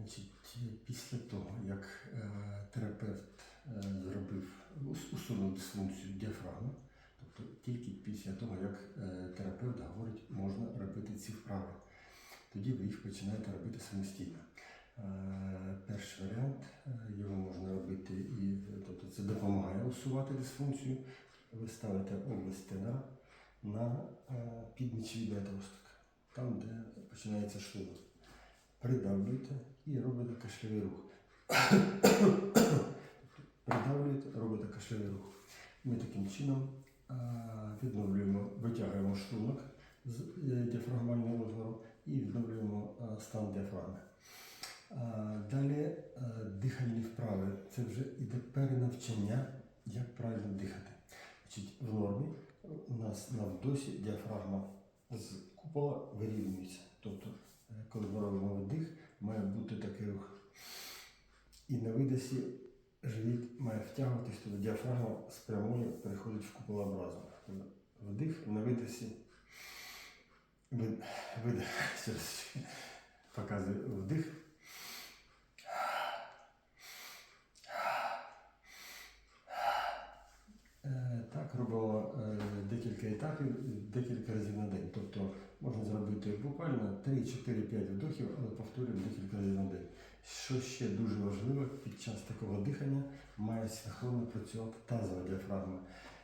Значить, після того, як е, терапевт е, зробив усунув дисфункцію діафрагми, тобто тільки після того, як е, терапевт говорить, можна робити ці вправи, тоді ви їх починаєте робити самостійно. Перший варіант його можна робити і тобто це допомагає усувати дисфункцію. Ви ставите область стена на піднічві отросток, там, де починається шлунок придавлюєте і робите кашлявий рух. Придавлюєте, робите кашлявий рух. Ми таким чином відновлюємо, витягуємо шлунок з е, діафрагмального розміру і відновлюємо стан діафрагми. Далі дихальні вправи. Це вже іде перенавчання, як правильно дихати. Значить, в нормі у нас на вдосі діафрагма з купола вирівнюється. Тобто коли ми робимо вдих, має бути такий рух. І на видосі живіт має втягуватись, тобто діафрагма з прямої переходить в куполообразну. Вдих, на видосі. Вид, раз показую вдих. Е, Так, робимо декілька етапів, декілька разів на день. Тобто можна зробити буквально 3-4-5 вдохів, але повторюємо декілька разів на день. Що ще дуже важливо, під час такого дихання має синхронно працювати тазова діафрагма.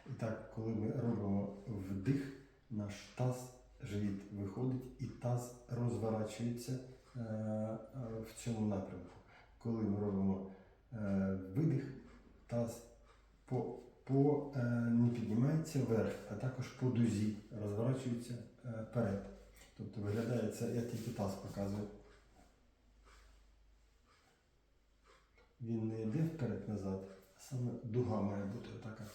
І так, коли ми робимо вдих, наш таз, живіт виходить і таз розворачується е, е, в цьому напрямку. Коли ми робимо е, видих, таз по, е, не піднімається вверх, а також по дузі розворачується е, вперед. Тобто виглядає це, я тільки таз показую. Він не йде вперед-назад, а саме дуга має бути така.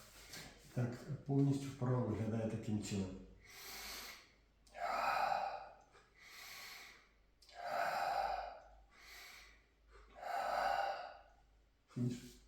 Так, повністю вправо виглядає таким чином. Фініш.